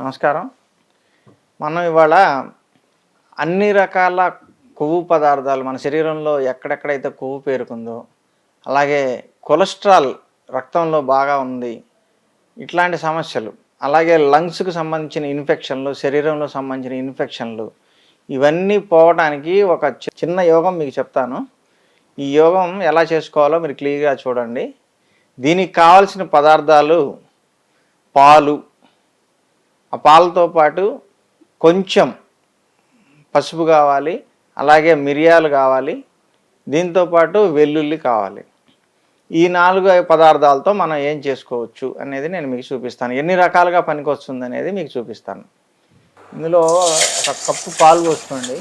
నమస్కారం. మనం ఇవాళ అన్ని రకాల కొవ్వు పదార్థాలు మన శరీరంలో ఎక్కడెక్కడైతే కొవ్వు పేరుకుందో అలాగే కొలెస్ట్రాల్ రక్తంలో బాగా ఉంది ఇట్లాంటి సమస్యలు అలాగే లంగ్స్కు సంబంధించిన ఇన్ఫెక్షన్లు శరీరంలో సంబంధించిన ఇన్ఫెక్షన్లు ఇవన్నీ పోవడానికి ఒక చి- చిన్న యోగం మీకు చెప్తాను. ఈ యోగం ఎలా చేసుకోవాలో మీరు క్లియర్గా చూడండి. దీనికి కావాల్సిన పదార్థాలు పాలు ఆ పాలతో పాటు కొంచెం పసుపు కావాలి అలాగే మిరియాలు కావాలి దీంతో పాటు వెల్లుల్లి కావాలి. ఈ నాలుగు పదార్థాలతో మనం ఏం చేసుకోవచ్చు అనేది నేను మీకు చూపిస్తాను. ఎన్ని రకాలుగా పనికొస్తుంది అనేది మీకు చూపిస్తాను. ఇందులో ఒక కప్పు పాలు పోసుకోండి.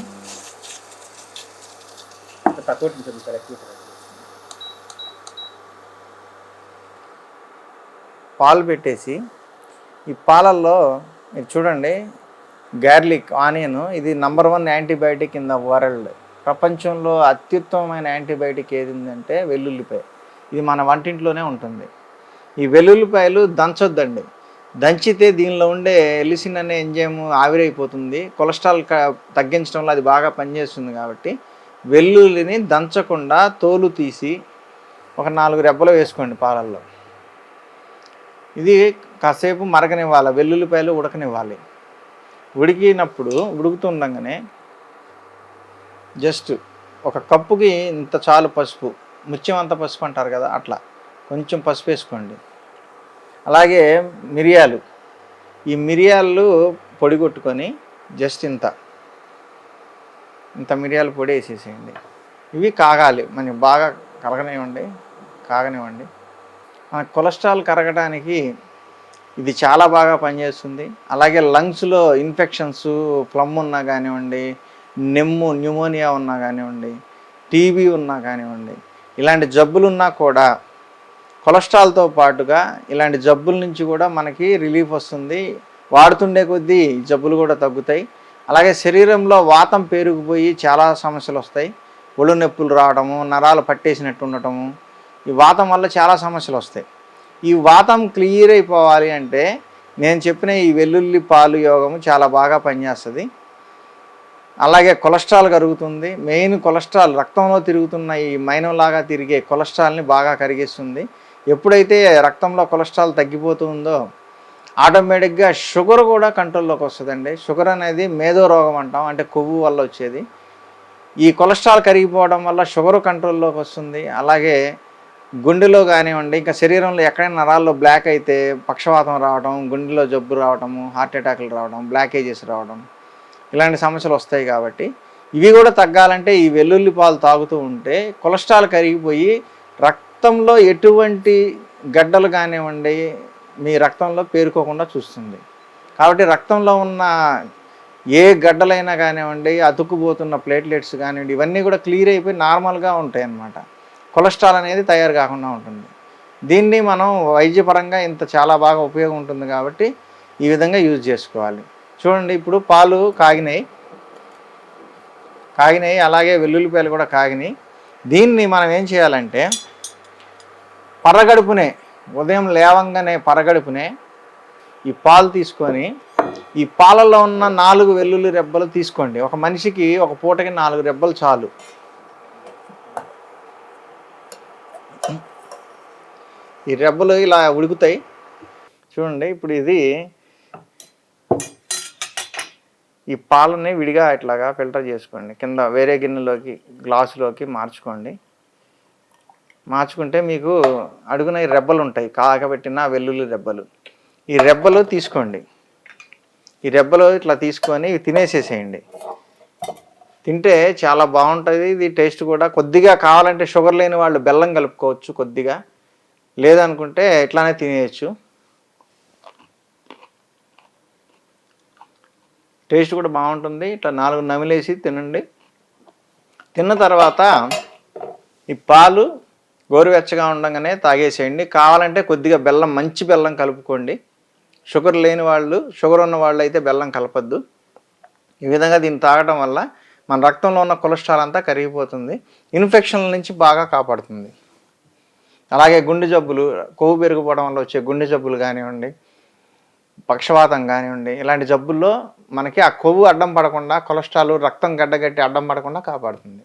పాలు పెట్టేసి ఈ పాలల్లో మీరు చూడండి. గార్లిక్ ఆనియన్ ఇది number one antibiotic in the world. ప్రపంచంలో అత్యుత్తమమైన యాంటీబయాటిక్ ఏది ఉందంటే వెల్లుల్లిపాయ. ఇది మన వంటింట్లోనే ఉంటుంది. ఈ వెల్లుల్లిపాయలు దంచొద్దండి. దంచితే దీనిలో ఉండే ఎలిసిన్ అనే ఎంజైమ్ ఆవిరైపోతుంది. కొలెస్ట్రాల్ తగ్గించడంలో అది బాగా పనిచేస్తుంది కాబట్టి వెల్లుల్లిని దంచకుండా తోలు తీసి ఒక నాలుగు రెబ్బలు వేసుకోండి పాలల్లో. ఇది కాసేపు మరగనివ్వాలి వెల్లుల్లిపాయలు ఉడకనివ్వాలి. ఉడికినప్పుడు ఉడుకుతుండగానే జస్ట్ ఒక కప్పుకి ఇంత చాలు పసుపు ముత్యం అంత పసుపు అంటారు కదా అట్లా. కొంచెం పసుపు వేసుకోండి. అలాగే మిరియాలు. ఈ మిరియాలు పొడి కొట్టుకొని జస్ట్ ఇంత. ఇంత మిరియాల పొడి వేసేసేయండి. ఇవి కాగాలి. మనకి బాగా కలగనివ్వండి కాగనివ్వండి. కొలెస్ట్రాల్ కరగడానికి ఇది చాలా బాగా పనిచేస్తుంది. అలాగే లంగ్స్లో ఇన్ఫెక్షన్స్ ప్లమ్ ఉన్నా కానివ్వండి నెమ్ము న్యూమోనియా ఉన్నా కానివ్వండి టీబీ ఉన్నా కానివ్వండి ఇలాంటి జబ్బులు ఉన్నా కూడా కొలెస్ట్రాల్తో పాటుగా ఇలాంటి జబ్బుల నుంచి కూడా మనకి రిలీఫ్ వస్తుంది. వాడుతుండే కొద్దీ జబ్బులు కూడా తగ్గుతాయి. అలాగే శరీరంలో వాతం పేరుకుపోయి చాలా సమస్యలు వస్తాయి. ఒళ్ళు నొప్పులు రావడము నరాలు పట్టేసినట్టు ఉండటము ఈ వాతం వల్ల చాలా సమస్యలు వస్తాయి. ఈ వాతం క్లియర్ అయిపోవాలి అంటే నేను చెప్పిన ఈ వెల్లుల్లి పాలు యోగము చాలా బాగా పనిచేస్తుంది. అలాగే కొలెస్ట్రాల్ కరుగుతుంది. మెయిన్ కొలెస్ట్రాల్ రక్తంలో తిరుగుతున్న ఈ మైనంలాగా తిరిగే కొలెస్ట్రాల్ని బాగా కరిగిస్తుంది. ఎప్పుడైతే రక్తంలో కొలెస్ట్రాల్ తగ్గిపోతుందో ఆటోమేటిక్గా షుగర్ కూడా కంట్రోల్లోకి వస్తుందండి. షుగర్ అనేది మేధో రోగం అంటాం అంటే కొవ్వు వల్ల వచ్చేది. ఈ కొలెస్ట్రాల్ కరిగిపోవడం వల్ల షుగర్ కంట్రోల్లోకి వస్తుంది. అలాగే గుండెలో కానివ్వండి ఇంకా శరీరంలో ఎక్కడైనా నరాల్లో బ్లాక్ అయితే పక్షవాతం రావడం గుండెలో జబ్బు రావడము హార్ట్ అటాక్లు రావడం బ్లాకేజెస్ రావడం ఇలాంటి సమస్యలు వస్తాయి కాబట్టి ఇవి కూడా తగ్గాలంటే ఈ వెల్లుల్లి పాలు తాగుతూ ఉంటే కొలెస్ట్రాల్ కరిగిపోయి రక్తంలో ఎటువంటి గడ్డలు కానివ్వండి మీ రక్తంలో పేరుకోకుండా చూస్తుంది. కాబట్టి రక్తంలో ఉన్న ఏ గడ్డలైనా కానివ్వండి అతుక్కుపోతున్న ప్లేట్లెట్స్ కానివ్వండి ఇవన్నీ కూడా క్లియర్ అయిపోయి నార్మల్గా ఉంటాయి అన్నమాట కొలెస్ట్రాల్ అనేది తయారు కాకుండా ఉంటుంది. దీన్ని మనం వైద్యపరంగా ఇంత చాలా బాగా ఉపయోగం ఉంటుంది కాబట్టి ఈ విధంగా యూజ్ చేసుకోవాలి. చూడండి ఇప్పుడు పాలు కాగినాయి. కాగినాయి అలాగే వెల్లుల్లిపాయలు కూడా కాగినాయి. దీన్ని మనం ఏం చేయాలంటే పరగడుపునే ఉదయం లేవంగానే పరగడుపునే ఈ పాలు తీసుకొని ఈ పాలలో ఉన్న నాలుగు వెల్లుల్లి రెబ్బలు తీసుకోండి. ఒక మనిషికి ఒక పూటకి నాలుగు రెబ్బలు చాలు. ఈ రెబ్బలు ఇలా ఉడుకుతాయి. చూడండి ఇప్పుడు ఇది ఈ పాలని విడిగా ఇట్లాగా ఫిల్టర్ చేసుకోండి. కింద వేరే గిన్నెలోకి గ్లాసులోకి మార్చుకోండి. మార్చుకుంటే మీకు అడుగున ఈ రెబ్బలు ఉంటాయి. కాగబెట్టిన వెల్లుల్లి రెబ్బలు. ఈ రెబ్బలు తీసుకోండి. ఈ రెబ్బలు ఇట్లా తీసుకొని తినేసేసేయండి. తింటే చాలా బాగుంటుంది. ఇది టేస్ట్ కూడా కొద్దిగా కావాలంటే షుగర్ లేని వాళ్ళు బెల్లం కలుపుకోవచ్చు కొద్దిగా. లేదనుకుంటే ఇట్లానే తినేయచ్చు. టేస్ట్ కూడా బాగుంటుంది. ఇట్లా నాలుగు నమిలేసి తినండి. తిన్న తర్వాత ఈ పాలు గోరువెచ్చగా ఉండగానే తాగేసేయండి. కావాలంటే కొద్దిగా బెల్లం మంచి బెల్లం కలుపుకోండి. షుగర్ లేని వాళ్ళు షుగర్ ఉన్న వాళ్ళు అయితే బెల్లం కలపద్దు. ఈ విధంగా దీన్ని తాగడం వల్ల మన రక్తంలో ఉన్న కొలెస్ట్రాల్ అంతా కరిగిపోతుంది. ఇన్ఫెక్షన్ల నుంచి బాగా కాపాడుతుంది. అలాగే గుండె జబ్బులు కొవ్వు పెరిగిపోవడం వల్ల వచ్చే గుండె జబ్బులు కానివ్వండి పక్షవాతం కానివ్వండి ఇలాంటి జబ్బుల్లో మనకి ఆ కొవ్వు అడ్డం పడకుండా కొలెస్ట్రాల్ రక్తం గడ్డగట్టి అడ్డం పడకుండా కాపాడుతుంది.